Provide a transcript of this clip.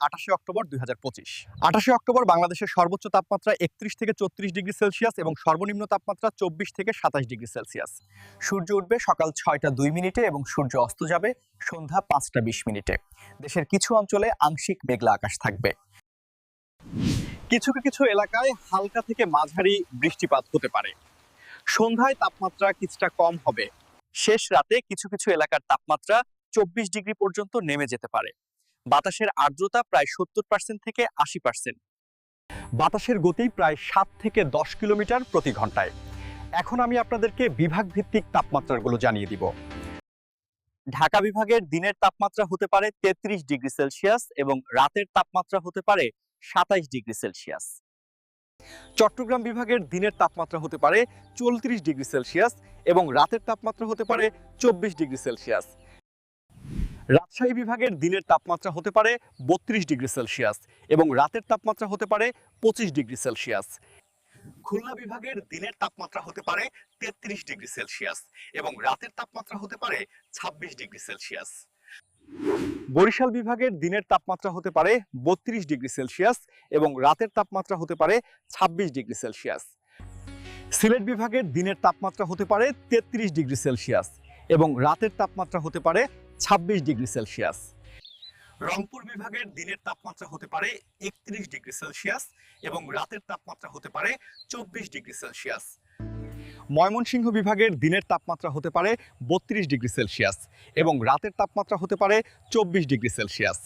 আঠাশে অক্টোবর দুই হাজার পঁচিশ। আঠাশে অক্টোবর বাংলাদেশের সর্বোচ্চ তাপমাত্রা একত্রিশ থেকে চৌত্রিশ ডিগ্রি সেলসিয়াস এবং সর্বনিম্ন তাপমাত্রা চব্বিশ থেকে সাতাশ ডিগ্রি সেলসিয়াস। সূর্য উঠবে সকাল ছয়টা দুই মিনিটে এবং সূর্য অস্ত যাবে সন্ধ্যা পাঁচটা বিশ মিনিটে। দেশের কিছু অঞ্চলে আংশিক মেঘলা আকাশ থাকবে। কিছু কিছু এলাকায় হালকা থেকে মাঝারি বৃষ্টিপাত হতে পারে। সন্ধ্যায় তাপমাত্রা কিছুটা কম হবে। শেষ রাতে কিছু কিছু এলাকার তাপমাত্রা চব্বিশ ডিগ্রি পর্যন্ত নেমে যেতে পারে। বাতাসের আর্দ্রতা প্রায় সত্তর পার্সেন্ট থেকে আশি পার্সেন্ট বাতাসের গতি প্রায় সাত থেকে দশ কিলোমিটার প্রতি ঘন্টায়। এখন আমি আপনাদেরকে বিভাগ ভিত্তিক তাপমাত্রাগুলো জানিয়ে দিব। ঢাকা বিভাগের দিনের তাপমাত্রা হতে পারে তেত্রিশ ডিগ্রি সেলসিয়াস এবং রাতের তাপমাত্রা হতে পারে সাতাইশ ডিগ্রি সেলসিয়াস। চট্টগ্রাম বিভাগের দিনের তাপমাত্রা হতে পারে চৌত্রিশ ডিগ্রি সেলসিয়াস এবং রাতের তাপমাত্রা হতে পারে চব্বিশ ডিগ্রি সেলসিয়াস। রাজশাহী বিভাগের দিনের তাপমাত্রা হতে পারে বত্রিশ ডিগ্রি সেলসিয়াস এবং রাতের তাপমাত্রা হতে পারে পঁচিশ ডিগ্রি সেলসিয়াস। খুলনা বিভাগের দিনের তাপমাত্রা হতে পারে তেত্রিশ ডিগ্রি সেলসিয়াস এবং রাতের তাপমাত্রা হতে পারে ছাব্বিশ ডিগ্রি সেলসিয়াস। বরিশাল বিভাগের দিনের তাপমাত্রা হতে পারে বত্রিশ ডিগ্রি সেলসিয়াস এবং রাতের তাপমাত্রা হতে পারে ছাব্বিশ ডিগ্রি সেলসিয়াস। সিলেট বিভাগের দিনের তাপমাত্রা হতে পারে তেত্রিশ ডিগ্রি সেলসিয়াস এবং রাতের তাপমাত্রা হতে পারে ছাব্বিশ ডিগ্রি সেলসিয়াস। রংপুর বিভাগের দিনের তাপমাত্রা হতে পারে একত্রিশ ডিগ্রি সেলসিয়াস এবং রাতের তাপমাত্রা হতে পারে চব্বিশ ডিগ্রি সেলসিয়াস। ময়মনসিংহ বিভাগের দিনের তাপমাত্রা হতে পারে বত্রিশ ডিগ্রি সেলসিয়াস এবং রাতের তাপমাত্রা হতে পারে চব্বিশ ডিগ্রি সেলসিয়াস।